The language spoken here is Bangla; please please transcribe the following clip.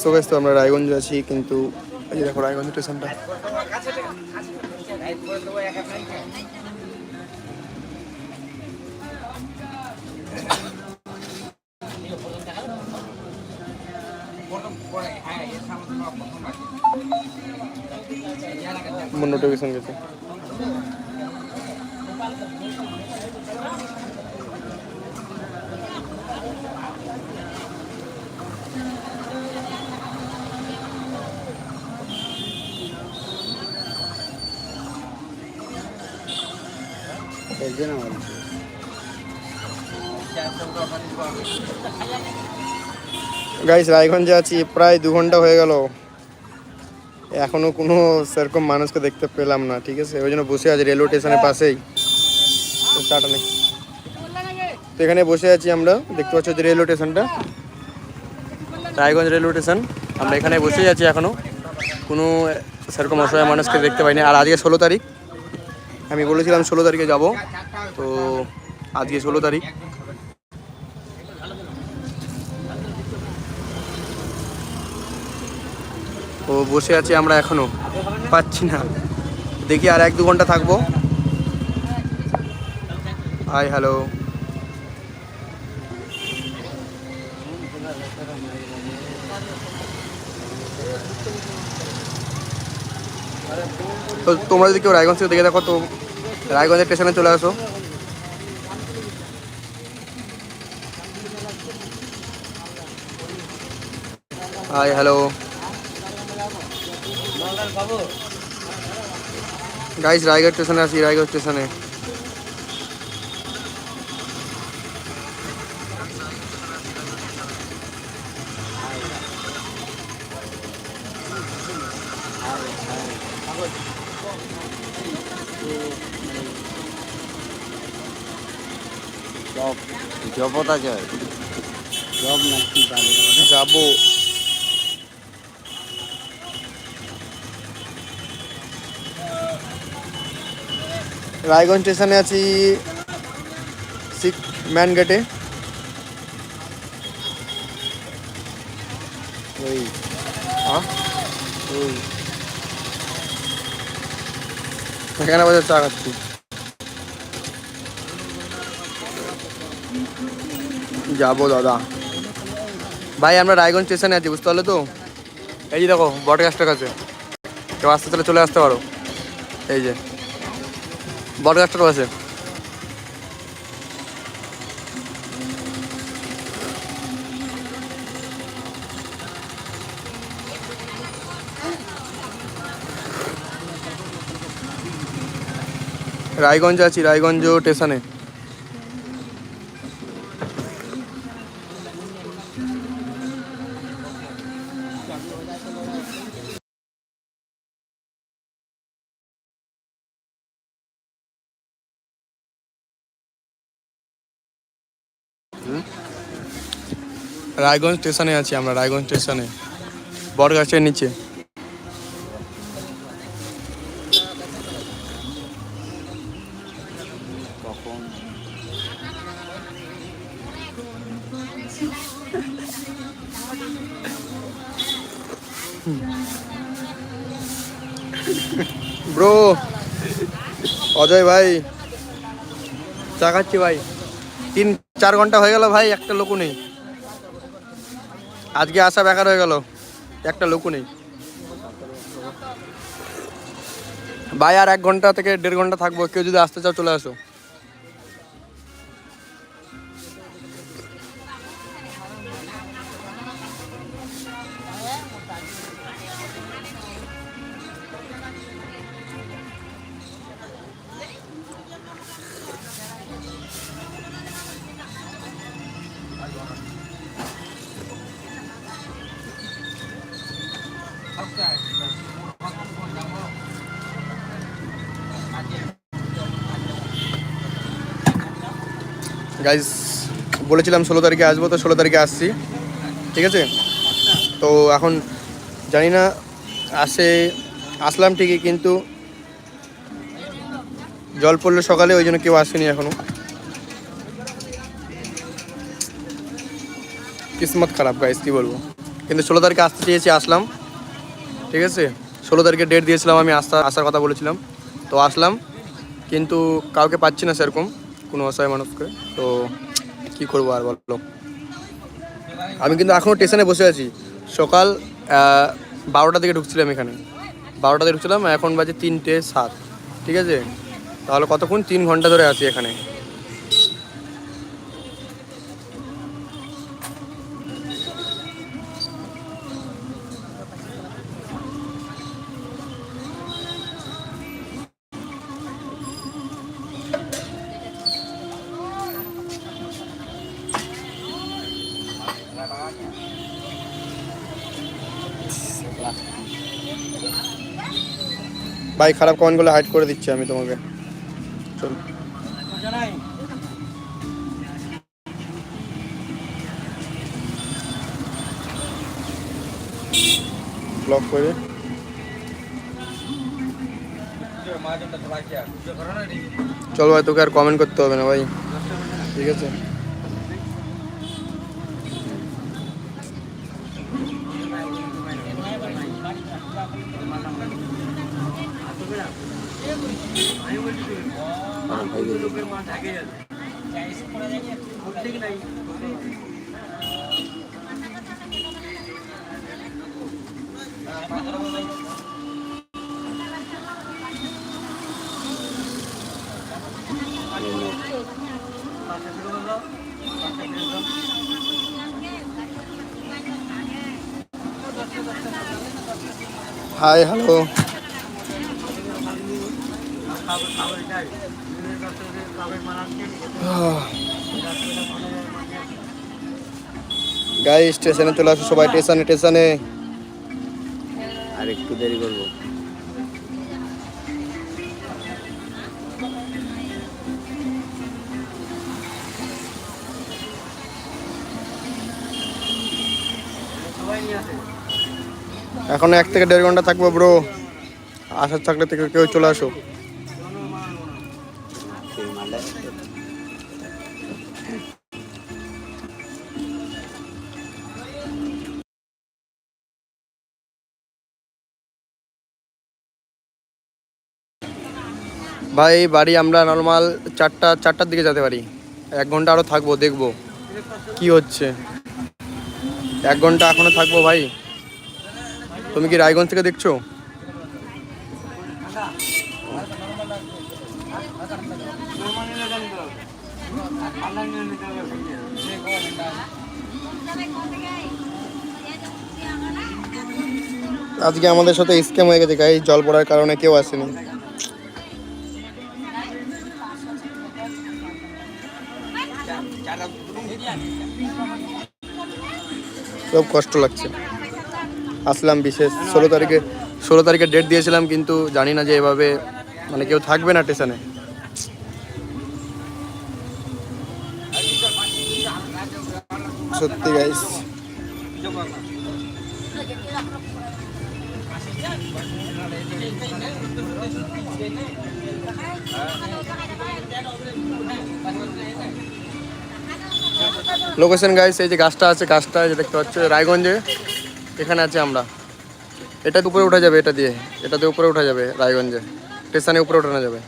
সো গাইস তো আমরা রায়গঞ্জ আছি কিন্তু এই দেখো রায়গঞ্জ স্টেশনটা। নোটিফিকেশন গেছে। গাইস রায়গঞ্জে আছি, প্রায় দু ঘণ্টা হয়ে গেল। এখনও কোনো সেরকম মানুষকে দেখতে পেলাম না, ঠিক আছে? ওই জন্য বসে আছি রেলওয়ে স্টেশনের পাশেই। টাটা নেই। তো এখানে বসে আছি আমরা, দেখতে পাচ্ছি যে রেলওয়ে স্টেশনটা রায়গঞ্জ রেলওয়ে স্টেশন আমরা এখানে বসেই আছি এখনও। কোনো সেরকম অসহায় মানুষকে দেখতে পাইনি। আর আজকে ষোলো তারিখ আমি বলেছিলাম ষোলো তারিখে যাব, তো আজকে ষোলো তারিখ। ও বসে আছি আমরা এখনও, পাচ্ছি না। দেখি আর এক দু ঘণ্টা থাকব। হাই হ্যালো তো তোমরা যদি কেউ রায়গঞ্জ থেকে দেখে দেখো তো রায়গঞ্জের স্টেশনে চলে আসো। হাই হ্যালো গাইস রায়গড় স্টেশনে আছি রায়গড় স্টেশনে জব জবতা জয়। জব নাকি যাব। রায়গঞ্জ স্টেশনে আছি সিক ম্যান গেটে। ওই। ওই। এখানে বাজার চা খাচ্ছি। যাব দাদা। ভাই আমরা রায়গঞ্জ স্টেশনে আছি বুঝতে পারলে তো? এই যে দেখো বট গাছটার কাছে। কেউ আসতে চলে চলে আসতে পারো। এই যে। বট গাছটার কাছে। রায়গঞ্জ আছি রায়গঞ্জ স্টেশনে। রায়গঞ্জ স্টেশনে আছি আমরা, রায়গঞ্জ স্টেশনে। বটগাছের নিচে। ব্রো, অজয় ভাই, চা খাচ্ছি ভাই। তিন, চার ঘণ্টা হয়ে গেল ভাই, একটা লোকও নেই। আজকে আসা বেকার হয়ে গেল। একটা লোকও নেই। ভাই, আর এক ঘণ্টা থেকে দেড় ঘণ্টা থাকব। কেউ যদি আসতে চাও, চলে আসো। গাইজ বলেছিলাম ষোলো তারিখে আসব, তো ষোলো তারিখে আসছি। ঠিক আছে? তো এখন জানি না, আসে, আসলাম ঠিকই, কিন্তু জল পড়ল সকালে, ওই জন্য কেউ আসেনি এখনও। কিসমত খারাপ গাইজ কি বলব? কিন্তু ষোলো তারিখে আসতে চেয়েছি, আসলাম। ঠিক আছে? ষোলো তারিখে ডেট দিয়েছিলাম আমি আসতে আসার কথা বলেছিলাম। তো আসলাম, কিন্তু কাউকে পাচ্ছি না সেরকম। কোনো অসহায় মানুষকে, তো কি করব আর বলো? আমি কিন্তু এখনও স্টেশনে বসে আছি। সকাল বারোটা থেকে ঢুকছিলাম এখানে। বারোটা থেকে ঢুকছিলাম, এখন বাজে তিনটে সাত, ঠিক আছে? তাহলে কতক্ষণ? তিন ঘণ্টা ধরে আছি এখানে। ভাই, খারাপ কমেন্টগুলো হাইড করে দিচ্ছি আমি তোমাকে। চল। ব্লক করে। চল ভাই, তোকে আর কমেন্ট করতে হবে না ভাই। ঠিক আছে? হাই হ্যালো গাই স্টেশনে চলে আসো সবাই স্টেশনে স্টেশনে আর একটু দেরি করব। এখন এক থেকে দেড় ঘণ্টা থাকব ব্রো আসার থাকলে থেকে কেউ চলে আসো ভাই, বাড়ি আমরা নর্মাল চারটা, চারটার দিকে যেতে পারি। এক ঘণ্টা আরও থাকব, দেখব। কি হচ্ছে? এক ঘণ্টা এখনও থাকব ভাই। তুমি কি রায়গঞ্জ থেকে দেখছ? আজকে আমাদের সাথে স্ক্যাম হয়ে গেছে, গাই। জল পড়ার কারণে কেউ আসেনি। খুব কষ্ট লাগছে। আসলাম বিশেষ ষোলো তারিখে ষোলো তারিখে ডেট দিয়েছিলাম কিন্তু জানি না যে এভাবে মানে কেউ থাকবে না স্টেশনে সত্যি গাইস লোকেশন গাইস এই যে গাছটা আছে, গাছটা যে দেখতে পাচ্ছ রায়গঞ্জে। এখানে আছে আমরা। এটা উপরে উঠা যাবে, এটা দিয়ে। এটাতে উপরে উঠা যাবে, রায়গঞ্জে। স্টেশনে উপরে উঠানো যাবে।